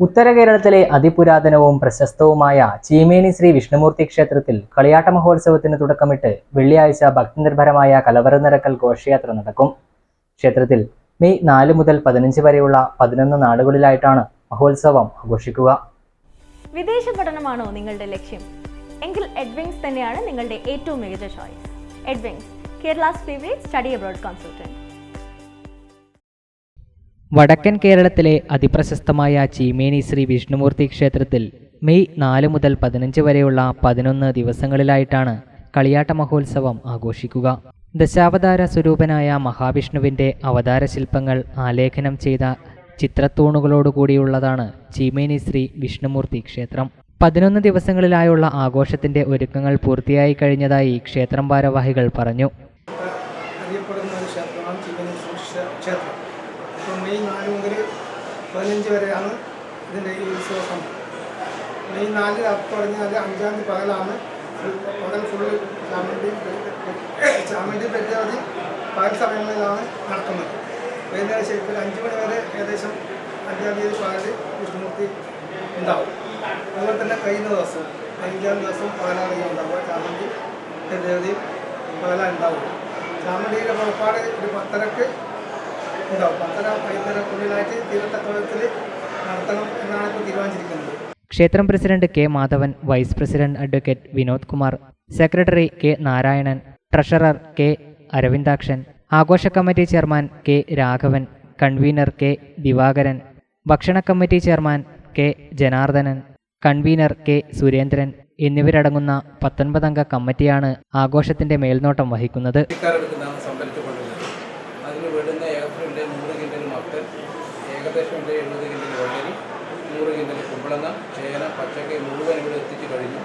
ഉത്തര കേരളത്തിലെ അതിപുരാതനവും പ്രശസ്തവുമായ ചീമേനി ശ്രീ വിഷ്ണുമൂർത്തി ക്ഷേത്രത്തിൽ കളിയാട്ട മഹോത്സവത്തിന് തുടക്കമിട്ട് വെള്ളിയാഴ്ച ഭക്തിനിർഭരമായ കലവറനിരക്കൽ ഘോഷയാത്ര നടക്കും. ക്ഷേത്രത്തിൽ മെയ് നാല് മുതൽ പതിനഞ്ച് വരെയുള്ള പതിനൊന്ന് നാടുകളിലായിട്ടാണ് മഹോത്സവം ആഘോഷിക്കുക. വിദേശ പഠനമാണോ നിങ്ങളുടെ ലക്ഷ്യം? എങ്കിൽ എഡ്വിങ്സ് തന്നെയാണ് നിങ്ങളുടെ ഏറ്റവും മികച്ച choice Edwings favourite study abroad consultant വടക്കൻ കേരളത്തിലെ അതിപ്രശസ്തമായ ചീമേനി ശ്രീ വിഷ്ണുമൂർത്തി ക്ഷേത്രത്തിൽ മെയ് നാല് മുതൽ പതിനഞ്ച് വരെയുള്ള പതിനൊന്ന് ദിവസങ്ങളിലായിട്ടാണ് കളിയാട്ട മഹോത്സവം ആഘോഷിക്കുക. ദശാവതാര സ്വരൂപനായ മഹാവിഷ്ണുവിന്റെ അവതാര ശില്പങ്ങൾ ആലേഖനം ചെയ്ത ചിത്രത്തൂണുകളോടുകൂടിയുള്ളതാണ് ചീമേനി ശ്രീ വിഷ്ണുമൂർത്തി ക്ഷേത്രം. പതിനൊന്ന് ദിവസങ്ങളിലായുള്ള ആഘോഷത്തിന്റെ ഒരുക്കങ്ങൾ പൂർത്തിയായി കഴിഞ്ഞതായി ക്ഷേത്രം ഭാരവാഹികൾ പറഞ്ഞു. അറിയപ്പെടുന്ന ക്ഷേത്രം അപ്പോൾ മെയ് നാല് മുതൽ പതിനഞ്ച് വരെയാണ് ഇതിന്റെ ഈ ഉത്സവം. മെയ് നാല് തുടങ്ങിയാൽ അഞ്ചാം തീയതി പകലാണ് പകൽ ഫുള്ള് ചാമണ്ടി ചാമണ്ടി പറ്റാതെ പകൽ സമയങ്ങളിലാണ് നടക്കുന്നത്. വൈകുന്നേരം ശരിക്കും അഞ്ച് മണി വരെ ഏകദേശം അഞ്ചാം തീയതി പകൽ വിഷ്ണുമൂർത്തി ഉണ്ടാവും. അതുപോലെ തന്നെ കഴിയുന്ന ദിവസം അഞ്ചാം ദിവസം പകലാണ് ഉണ്ടാവുക. ചാമണ്ടി പരിധി പകലാണ് ഉണ്ടാവുക. ചാമണ്ടിയുടെ പുറപ്പാട് ഒരു പത്തരക്ക് ഉണ്ടാവും. പത്തര വൈകുന്നേരക്കുള്ളിലായിട്ട് തീരത്തക്കത്തിൽ നടത്തണം എന്നാണ് ഇപ്പോൾ തീരുമാനിച്ചിരിക്കുന്നത്. ക്ഷേത്രം president K Madhavan vice president advocate Vinod Kumar secretary K Narayanan treasurer K Aravindakshan ആഘോഷ committee chairman K Raghavan convener K Divakaran ഭക്ഷണ committee chairman K Janardhanan convener K Surendran എന്നിവരടങ്ങുന്ന പത്തൊൻപതംഗ കമ്മിറ്റിയാണ് ആഘോഷത്തിന്റെ മേൽനോട്ടം വഹിക്കുന്നത്. ഏകദേശം ഉണ്ട് എഴുപത് കിൻഡൽ വെള്ളരി നൂറ് കിൻഡൽ കുമ്പളങ്ങ ചേന പച്ചക്കറി മുഴുവൻ ഇവിടെ എത്തിച്ചു കഴിഞ്ഞു.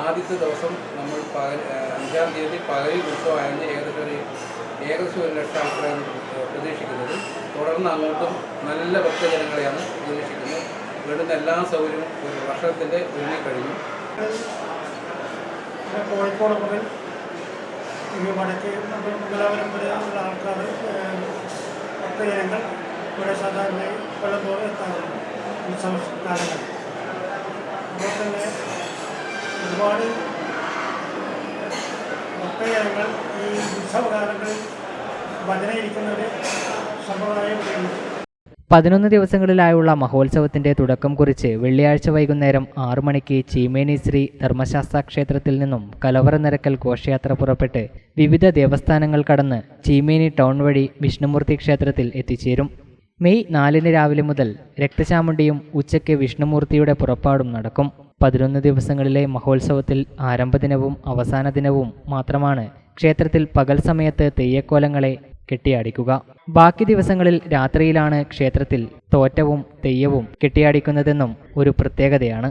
ആദ്യത്തെ ദിവസം നമ്മൾ പകൽ അഞ്ചാം തീയതി പകലിൽ ഉത്സവമായിരുന്നു ഏകദേശം ഒരു ഏകദേശം ഒരു ലക്ഷം ആൾക്കാരാണ് പ്രതീക്ഷിക്കുന്നത്. തുടർന്ന് അങ്ങോട്ടും നല്ല ഭക്തജനങ്ങളെയാണ് പ്രതീക്ഷിക്കുന്നത്. ഇവിടുന്ന് എല്ലാ സൗകര്യവും ഒരു വർഷത്തിന്റെ ഒഴുകി കഴിഞ്ഞു. കോഴിക്കോട് മുതൽ ഈ വടക്കേ മംഗലാപുരം വരെ ആൾക്കാർ ഭക്തജനങ്ങൾ ഇവിടെ സാധാരണയായി പലപ്പോഴും എത്താറുണ്ട് കാലങ്ങളിൽ അതുപോലെ തന്നെ ഒരുപാട് ഭക്തജനങ്ങൾ ഈ ഉത്സവകാലങ്ങളിൽ ഭജന ഇരിക്കുന്ന ഒരു സമ്പ്രദായം ഇവിടെയുണ്ട് പതിനൊന്ന് ദിവസങ്ങളിലായുള്ള മഹോത്സവത്തിന്റെ തുടക്കം കുറിച്ച് വെള്ളിയാഴ്ച വൈകുന്നേരം ആറു മണിക്ക് ചീമേനി ശ്രീ ധർമ്മശാസ്ത്ര ക്ഷേത്രത്തിൽ നിന്നും കലവറ നിരക്കൽ ഘോഷയാത്ര പുറപ്പെട്ട് വിവിധ ദേവസ്ഥാനങ്ങൾ കടന്ന് ചീമേനി ടൗൺ വഴി വിഷ്ണുമൂർത്തി ക്ഷേത്രത്തിൽ എത്തിച്ചേരും. മെയ് നാലിന് രാവിലെ മുതൽ രക്തചാമുണ്ടിയും ഉച്ചയ്ക്ക് വിഷ്ണുമൂർത്തിയുടെ പുറപ്പാടും നടക്കും. പതിനൊന്ന് ദിവസങ്ങളിലെ മഹോത്സവത്തിൽ ആരംഭ ദിനവും അവസാന ദിനവും മാത്രമാണ് ക്ഷേത്രത്തിൽ പകൽ സമയത്ത് തെയ്യക്കോലങ്ങളെ കെട്ടിയാടിക്കുക. ബാക്കി ദിവസങ്ങളിൽ രാത്രിയിലാണ് ക്ഷേത്രത്തിൽ തോറ്റവും തെയ്യവും കെട്ടിയാടിക്കുന്നതെന്നും ഒരു പ്രത്യേകതയാണ്.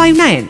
five nine